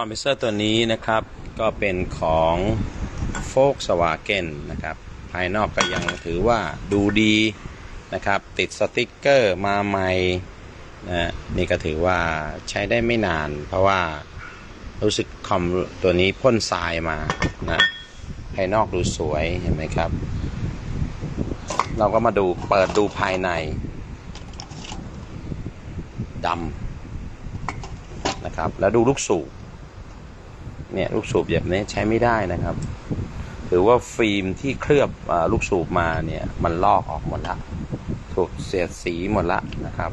คอมเพรสเซอร์ตัวนี้นะครับก็เป็นของโฟกสวาเกนนะครับภายนอกก็ยังถือว่าดูดีนะครับติดสติกเกอร์มาใหม่นะนี่ก็ถือว่าใช้ได้ไม่นาน เพราะว่ารู้สึกคอมตัวนี้พ่นทรายมานะภายนอกดูสวยเห็นไหมครับ เราก็มาดูเปิดดูภายในดำนะครับแล้วดูลูกสูบ เนี่ยลูกสูบแบบนี้ใช้ไม่ได้นะครับถือว่าฟิล์มที่เคลือบอลูกสูบมาเนี่ยมันลอกออกหมดละถูกเสียดสีหมดละนะครับ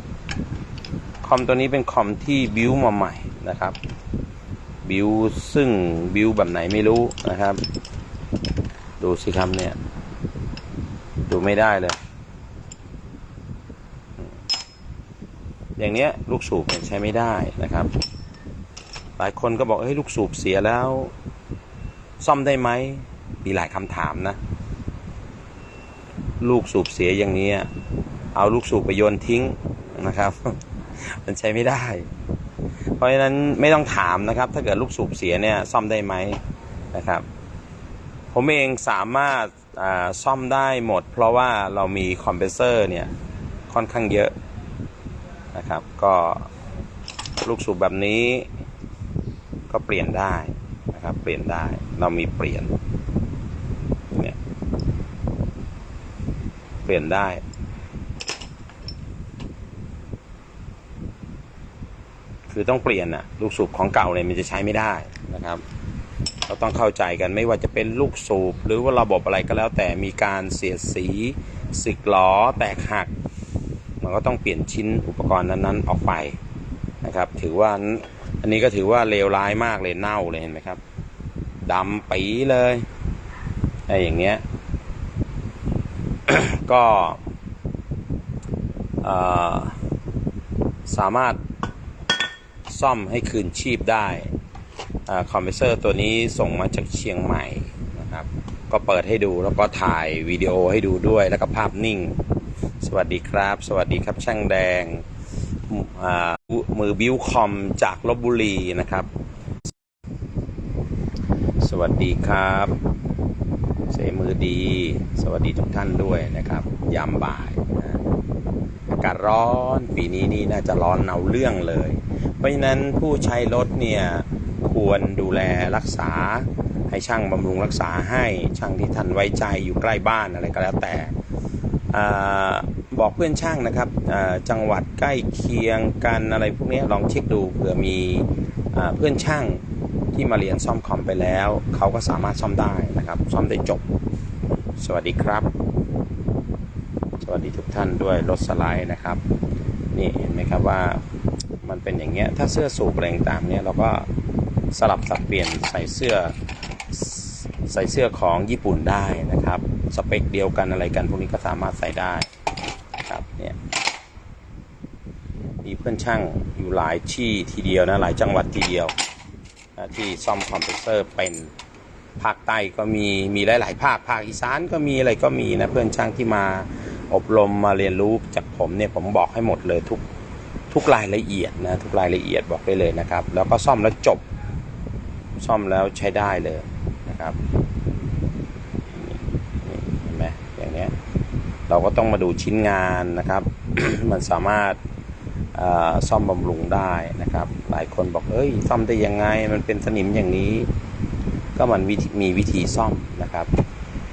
คอมตัวนี้เป็นคอมที่บิวมาใหม่นะครับ บิวซึ่งบิวแบบไหนไม่รู้นะครับ ดูสิครับเนี่ย ดูไม่ได้เลยอย่างเนี้ยลูกสูบเนี่ยใช้ไม่ได้นะครับ หลายคนก็บอกเฮ้ยลูกสูบเสียแล้ว ซ่อมได้ไหม มีหลายคำถามนะ ลูกสูบเสียอย่างนี้ เอาลูกสูบไปโยนทิ้งนะครับ มันใช้ไม่ได้ เพราะฉะนั้นไม่ต้องถามนะครับ ถ้าเกิดลูกสูบเสียเนี่ยซ่อมได้ไหมนะครับ ผมเองสามารถซ่อมได้หมด เพราะว่าเรามีคอมเพรสเซอร์เนี่ยค่อนข้างเยอะนะครับ ก็ลูกสูบแบบนี้ ก็เปลี่ยนได้นะครับ เปลี่ยนได้ เรามีเปลี่ยน เนี่ย เปลี่ยนได้ คือต้องเปลี่ยนอะลูกสูบของเก่าเนี่ยมันจะใช้ไม่ได้นะครับเราต้องเข้าใจกันไม่ว่าจะเป็นลูกสูบ หรือว่าระบบอะไรก็แล้วแต่มีการเสียดสีสึกหลอแตกหัก มันก็ต้องเปลี่ยนชิ้นอุปกรณ์นั้นๆออกไป นะครับ ถือว่าอันนี้ก็ถือว่าเลวร้ายมากเลยเน่าเลยเห็นไหมครับดำปีเลยไอ้อย่างเงี้ย ก็สามารถซ่อมให้คืนชีพได้คอมเพรสเซอร์ตัวนี้ส่งมาจากเชียงใหม่นะครับ ก็เปิดให้ดูแล้วก็ถ่ายวิดีโอให้ดูด้วยแล้วก็ภาพนิ่ง สวัสดีครับ สวัสดีครับช่างแดง มือบิวคอมจากลบบุรีนะครับ สวัสดีครับเสมือดี สวัสดีทุกท่านด้วยนะครับ ยามบ่ายนะอากาศร้อนปีนี้นี่น่าจะร้อนเอาเรื่องเลย เพราะฉะนั้นผู้ใช้รถเนี่ยควรดูแลรักษาให้ช่างบำรุงรักษาให้ช่างที่ท่านไว้ใจอยู่ใกล้บ้านอะไรก็แล้วแต่ บอกเพื่อนช่างนะครับจังหวัดใกล้เคียงกันอะไรพวกนี้ลองเช็คดูเผื่อมีเพื่อนช่างที่มาเรียนซ่อมคอมไปแล้ว เขาก็สามารถซ่อมได้นะครับ ซ่อมได้จบ สวัสดีครับ สวัสดีทุกท่านด้วยรถสไลด์นะครับ นี่เห็นไหมครับว่ามันเป็นอย่างเงี้ยถ้าเสื้อสูบแรงต่างเนี้ยเราก็สลับสับเปลี่ยนใส่เสื้อใส่เสื้อของญี่ปุ่นได้นะครับ สเปคเดียวกันอะไรกันพวกนี้ก็สามารถใส่ได้ ครับเนี่ยมีเพื่อนช่างอยู่หลายที่ทีเดียวนะหลายจังหวัดทีเดียวนะที่ซ่อมคอมเพรสเซอร์เป็นภาคใต้ก็มีมีหลาย ๆ ภาคภาคอีสานก็มีอะไรก็มีนะเพื่อนช่างที่มาอบรมมาเรียนรู้จากผมเนี่ยผมบอกให้หมดเลยทุกทุกรายละเอียดนะทุกรายละเอียดบอกได้เลยนะครับ แล้วก็ซ่อมแล้วจบซ่อมแล้วใช้ได้เลยนะครับนี่เห็นไหมอย่างเนี้ย เราก็ต้องมาดูชิ้นงานนะครับ มันสามารถซ่อมบำรุงได้นะครับ หลายคนบอก เอ้ย ซ่อมได้ยังไง มันเป็นสนิมอย่างนี้ ก็มันมีวิธีซ่อมนะครับ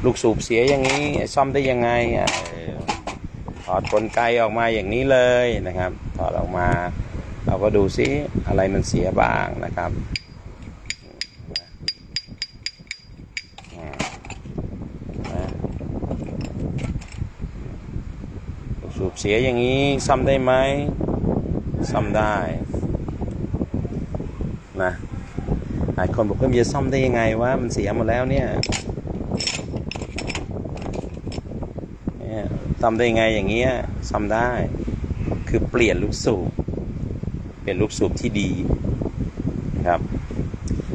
ลูกสูบเสียอย่างนี้ ซ่อมได้ยังไงถอดกลไกออกมาอย่างนี้เลยนะครับ ถอดออกมา เราก็ดูซิอะไรมันเสียบ้างนะครับ สูบเสียอย่างนี้ซ่อมได้ไหมซ่อมได้นะหลายคนบอกว่ามันจะซ่อมได้ยังไงวะมันเสียหมดแล้วเนี่ยซ่อมได้ยังไงอย่างเงี้ยซ่อมได้ คือเปลี่ยนลูกสูบเปลี่ยนลูกสูบที่ดีครับ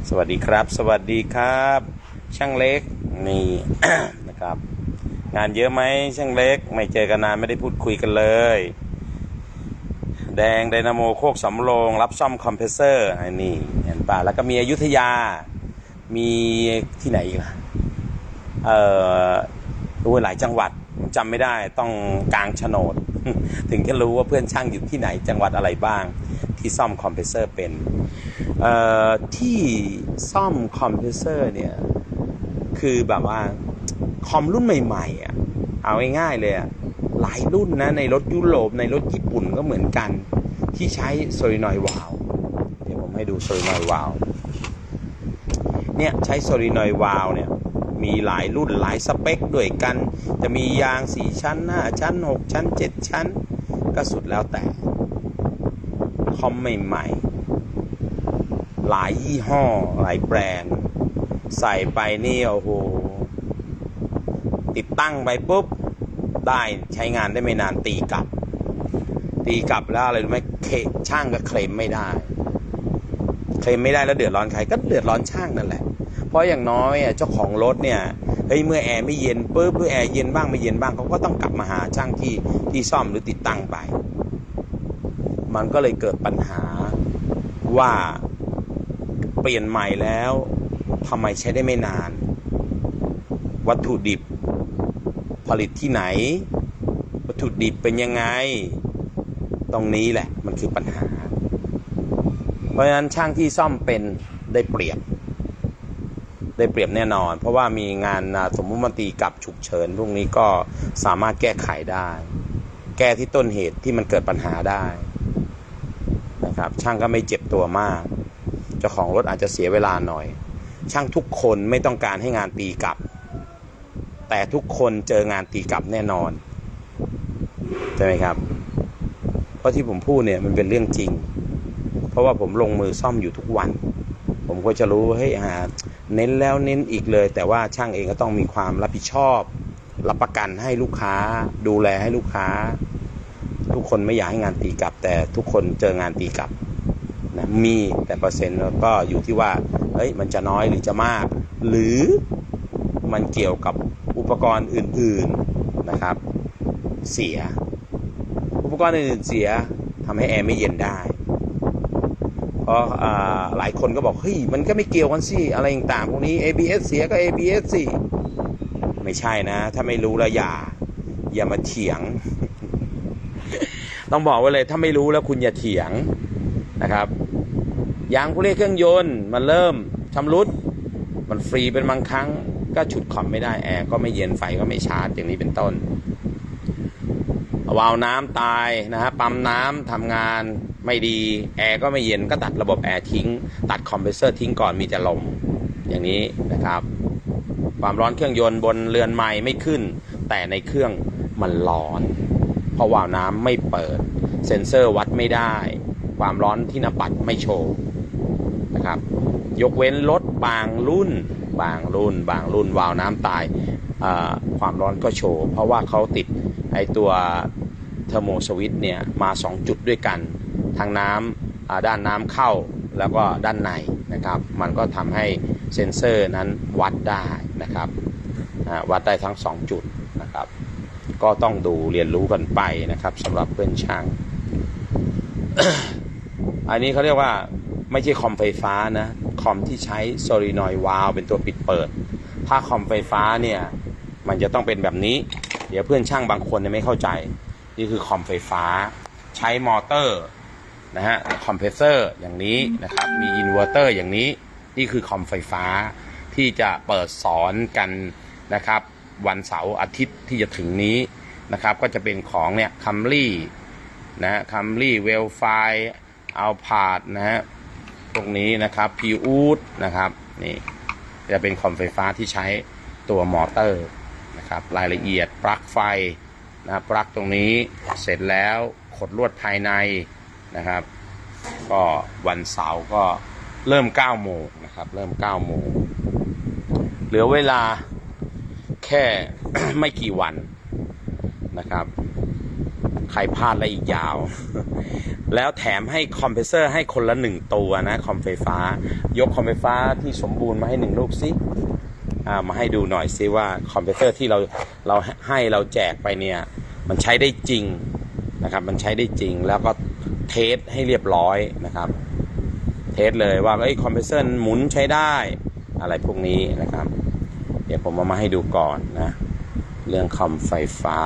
สวัสดีครับ สวัสดีครับ ช่างเล็กนี่นะครับ งานเยอะไหมช่างเล็ก ไม่เจอกันนานไม่ได้พูดคุยกันเลย แดงไดนาโมโคกสำโรงรับซ่อมคอมเพรสเซอร์อันนี้เห็นป่ะแล้วก็มีอยุธยา มีที่ไหนอีกล่ะเอ่อรู้หลายจังหวัดจำไม่ได้ต้องกลางโฉนด ถึงจะรู้ว่าเพื่อนช่างอยู่ที่ไหนจังหวัดอะไรบ้าง ที่ซ่อมคอมเพรสเซอร์เป็นเอ่อที่ซ่อมคอมเพรสเซอร์เนี่ยคือแบบว่า คอมรุ่นใหม่ๆอะเอาง่ายๆเลยอะหลายรุ่นนะในรถยุโรปในรถญี่ปุ่นก็เหมือนกัน ที่ใช้โซลินอยวาลเดี๋ยวผมให้ดูโซลินอยวาลเนี่ยใช้โซลินอยวาลเนี่ยมีหลายรุ่นหลายสเปคด้วยกัน จะมียาง 4 ชั้น 5 ชั้น 6 ชั้น 7 ชั้น ก็สุดแล้วแต่ คอมใหม่ๆ หลายยี่ห้อ หลายแบรนด์ ใส่ไปนี่โอ้โห ติดตั้งไปปุ๊บได้ใช้งานได้ไม่นานตีกลับ ตีกลับแล้วอะไรรู้ไหมเคช่างก็เคลมไม่ได้ เคลมไม่ได้แล้วเดือดร้อนใครก็เดือดร้อนช่างนั่นแหละ เพราะอย่างน้อยเจ้าของรถเนี่ยเฮ้ยเมื่อแอร์ไม่เย็นปุ๊บเมื่อแอร์เย็นบ้างไม่เย็นบ้างเขาก็ต้องกลับมาหาช่างที่ที่ซ่อมหรือติดตั้งไป มันก็เลยเกิดปัญหาว่าเปลี่ยนใหม่แล้วทำไมใช้ได้ไม่นาน วัตถุดิบ ผลิตที่ไหน วัตถุดิบเป็นยังไง ตรงนี้แหละมันคือปัญหา เพราะฉะนั้นช่างที่ซ่อมเป็นได้เปรียบ ได้เปรียบแน่นอน เพราะว่ามีงานสมมุติมันตีกับฉุกเฉินพวกนี้ก็สามารถแก้ไขได้ แก้ที่ต้นเหตุที่มันเกิดปัญหาได้นะครับช่างก็ไม่เจ็บตัวมากเจ้าของรถอาจจะเสียเวลาหน่อย ช่างทุกคนไม่ต้องการให้งานตีกลับ แต่ทุกคนเจองานตีกลับแน่นอนใช่ไหมครับ เพราะที่ผมพูดเนี่ยมันเป็นเรื่องจริง เพราะว่าผมลงมือซ่อมอยู่ทุกวัน ผมก็จะรู้เฮ้ยหาเน้นแล้วเน้นอีกเลย แต่ว่าช่างเองก็ต้องมีความรับผิดชอบ รับประกันให้ลูกค้า ดูแลให้ลูกค้า ทุกคนไม่อยากให้งานตีกลับ แต่ทุกคนเจองานตีกลับนะมีแต่เปอร์เซ็นต์ก็อยู่ที่ว่าเฮ้ยมันจะน้อยหรือจะมาก หรือ มันเกี่ยวกับอุปกรณ์อื่นๆนะครับ เสีย อุปกรณ์อื่นๆเสียทำให้แอร์ไม่เย็นได้ เพราะอ่าหลายคนก็บอกเฮ้ยมันก็ไม่เกี่ยวกันสิอะไรต่างๆพวกนี้ ABS เสียก็ ABS สิไม่ใช่นะ ถ้าไม่รู้แล้วอย่า อย่ามาเถียง ต้องบอกไว้เลยถ้าไม่รู้แล้วคุณอย่าเถียงนะครับยางผู้เล่เครื่องยนต์มันเริ่มชำรุด มันฟรีเป็นบางครั้ง ก็ฉุดคอมไม่ได้แอร์ก็ไม่เย็นไฟก็ไม่ชาร์จอย่างนี้เป็นต้นวาล์วน้ำตายนะฮะปั๊มน้ำทำงานไม่ดีแอร์ก็ไม่เย็นก็ตัดระบบแอร์ทิ้ง ตัดคอมเพรสเซอร์ทิ้งก่อนมีแต่ลมอย่างนี้นะครับ ความร้อนเครื่องยนต์บนเรือนใหม่ไม่ขึ้น แต่ในเครื่องมันร้อน เพราะวาล์วน้ำไม่เปิด เซ็นเซอร์วัดไม่ได้ ความร้อนที่หน้าปัดไม่โชว์นะครับ ยกเว้นรถบางรุ่น บางรุ่น บางรุ่นวาวน้ำตายความร้อนก็โชว์ เพราะว่าเขาติดไอตัวเทอร์โมสวิตเนี่ยมา 2 จุดด้วยกันทางน้ำอ่าด้านน้ำเข้าแล้วก็ด้านในนะครับ มันก็ทำให้เซ็นเซอร์นั้นวัดได้นะครับวัดได้ทั้ง 2 จุดนะครับ ก็ต้องดูเรียนรู้กันไปนะครับสำหรับเพื่อนช่าง อันนี้เขาเรียกว่าไม่ใช่คอมไฟฟ้านะ คอมที่ใช้โซลินอยวาลเป็นตัวปิดเปิด ถ้าคอมไฟฟ้าเนี่ยมันจะต้องเป็นแบบนี้ เดี๋ยวเพื่อนช่างบางคนไม่เข้าใจ นี่คือคอมไฟฟ้า ใช้มอเตอร์นะฮะคอมเพรสเซอร์อย่างนี้นะครับมีอินเวอร์เตอร์อย่างนี้นี่คือคอมไฟฟ้าที่จะเปิดสอนกันนะครับ วันเสาร์อาทิตย์ที่จะถึงนี้นะครับ ก็จะเป็นของเนี่ยคัมรี่นะฮะคัมรี่เวลไฟเอาพาดนะฮะ พวกนี้นะครับพีอูดนะครับนี่จะเป็นคอมไฟฟ้าที่ใช้ตัวมอเตอร์นะครับรายละเอียดปลั๊กไฟนะปลั๊กตรงนี้เสร็จแล้วขดลวดภายในนะครับ ก็วันเสาร์ก็เริ่ม9โมงนะครับเริ่ม9โมงเหลือเวลาแค่ไม่กี่วันนะครับ ใครพลาดแล้วอีกยาว แล้วแถมให้คอมเพรสเซอร์ให้คนละหนึ่งตัวนะคอมไฟฟ้า ยกคอมไฟฟ้าที่สมบูรณ์มาให้หนึ่งลูกสิอ่ามาให้ดูหน่อยซิว่าคอมเพรสเซอร์ที่เราเราให้เราแจกไปเนี่ย มันใช้ได้จริงนะครับ มันใช้ได้จริงแล้วก็เทสให้เรียบร้อยนะครับ เทสเลยว่าเอ้คอมเพรสเซอร์หมุนใช้ได้อะไรพวกนี้นะครับ เดี๋ยวผมเอามาให้ดูก่อนนะ เรื่องคอมไฟฟ้า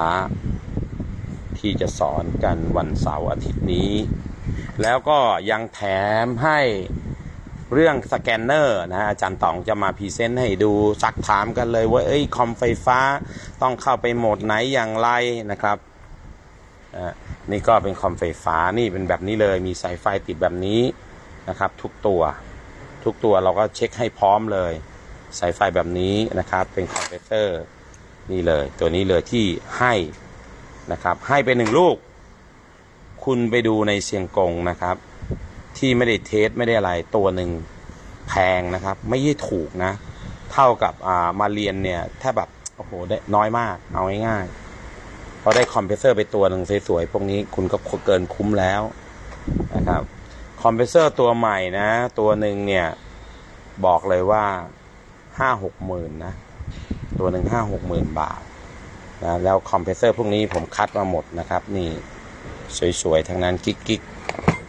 ที่จะสอนกันวันเสาร์อาทิตย์นี้ แล้วก็ยังแถมให้เรื่องสแกนเนอร์นะอาจารย์ต๋องจะมาพรีเซนต์ให้ดูซักถามกันเลยว่าเอ้ยคอมไฟฟ้าต้องเข้าไปโหมดไหนอย่างไรนะครับอ่านี่ก็เป็นคอมไฟฟ้านี่เป็นแบบนี้เลยมีสายไฟติดแบบนี้นะครับ ทุกตัว ทุกตัวเราก็เช็คให้พร้อมเลยสายไฟแบบนี้นะครับ เป็นคอมเพรสเซอร์นี่เลย ตัวนี้เลยที่ให้ นะครับ ให้เป็นหนึ่งลูก คุณไปดูในเซียงกงนะครับ ที่ไม่ได้เทสไม่ได้อะไรตัวหนึ่งแพงนะครับ ไม่ใช่ถูกนะ เท่ากับอ่ามาเรียนเนี่ยแทบแบบโอ้โหได้น้อยมากเอาง่ายๆพอได้คอมเพรสเซอร์ไปตัวหนึ่งสวยๆพวกนี้คุณก็เกินคุ้มแล้วนะครับคอมเพรสเซอร์ตัวใหม่นะ ตัวหนึ่งเนี่ยบอกเลยว่าห้าหกหมื่นนะ ตัวหนึ่งห้าหกหมื่นบาท นะแล้วคอมเพรสเซอร์พวกนี้ผมคัดมาหมดนะครับ นี่สวยๆทั้งนั้นกิ๊กกิ๊ก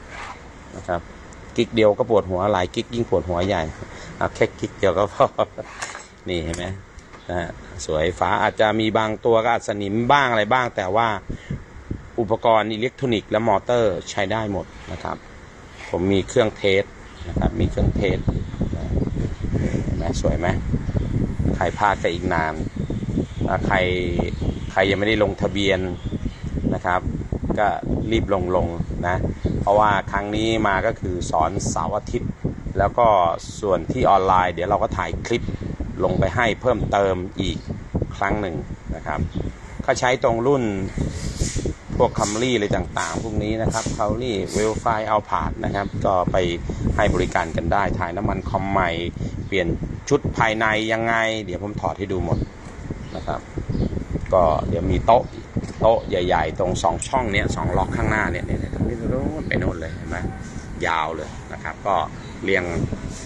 ๆนะครับกิ๊กเดียวก็ปวดหัวหลายกิ๊กยิ่งปวดหัวใหญ่เอาแค่กิ๊กเดียวก็พอนี่เห็นไหมนะสวยฟ้าอาจจะมีบางตัวก็อาจสนิมบ้างอะไรบ้าง แต่ว่าอุปกรณ์อิเล็กทรอนิกส์และมอเตอร์ใช้ได้หมดนะครับ ผมมีเครื่องเทสนะครับ มีเครื่องเทสนะเห็นไหมสวยไหมใครพลาดก็อีกนาน ใครใครยังไม่ได้ลงทะเบียนนะครับ ก็รีบลงลงนะ เพราะว่าครั้งนี้มาก็คือสอนเสาร์อาทิตย์ แล้วก็ส่วนที่ออนไลน์ เดี๋ยวเราก็ถ่ายคลิปลงไปให้เพิ่มเติมอีกครั้งหนึ่งนะครับก็ใช้ตรงรุ่นพวกคัมรี่อะไรต่างๆ พวกนี้นะครับคัมรี่เวลไฟเอาผาดนะครับ ก็ไปให้บริการกันได้ ถ่ายน้ำมันคอมใหม่ เปลี่ยนชุดภายในยังไง เดี๋ยวผมถอดให้ดูหมด นะครับ ก็เดี๋ยวมีโต๊ะโต๊ะใหญ่ ๆ ตรงสองช่องเนี้ยสองล็อกข้างหน้าเนี่ยเนี่ยนี่ยตรงนี้ตรงนู้นไปโน่นเลยเห็นไหมยาวเลยนะครับ ก็เรียง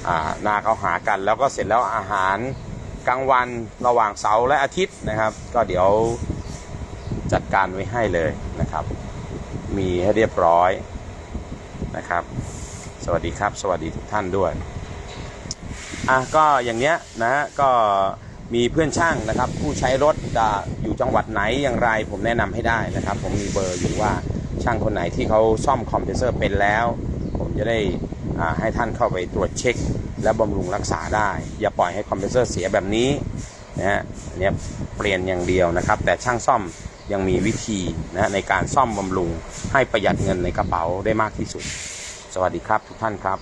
อ่าหน้าเข้าหากัน แล้วก็เสร็จแล้วอาหารกลางวันระหว่างเสาร์และอาทิตย์นะครับ ก็เดี๋ยวจัดการไว้ให้เลยนะครับ มีให้เรียบร้อยนะครับ สวัสดีครับ สวัสดีทุกท่านด้วยอะก็อย่างเนี้ยนะฮะก็ มีเพื่อนช่างนะครับ ผู้ใช้รถจะอยู่จังหวัดไหนอย่างไร ผมแนะนำให้ได้นะครับ ผมมีเบอร์อยู่ว่าช่างคนไหนที่เขาซ่อมคอมเพรสเซอร์เป็นแล้ว ผมจะได้ให้ท่านเข้าไปตรวจเช็ค และบำรุงรักษาได้ อย่าปล่อยให้คอมเพรสเซอร์เสียแบบนี้นะฮะอันเนี้ยเปลี่ยนอย่างเดียวนะครับ แต่ช่างซ่อมยังมีวิธีนะฮะในการซ่อมบำรุงให้ประหยัดเงินในกระเป๋าได้มากที่สุด สวัสดีครับทุกท่านครับ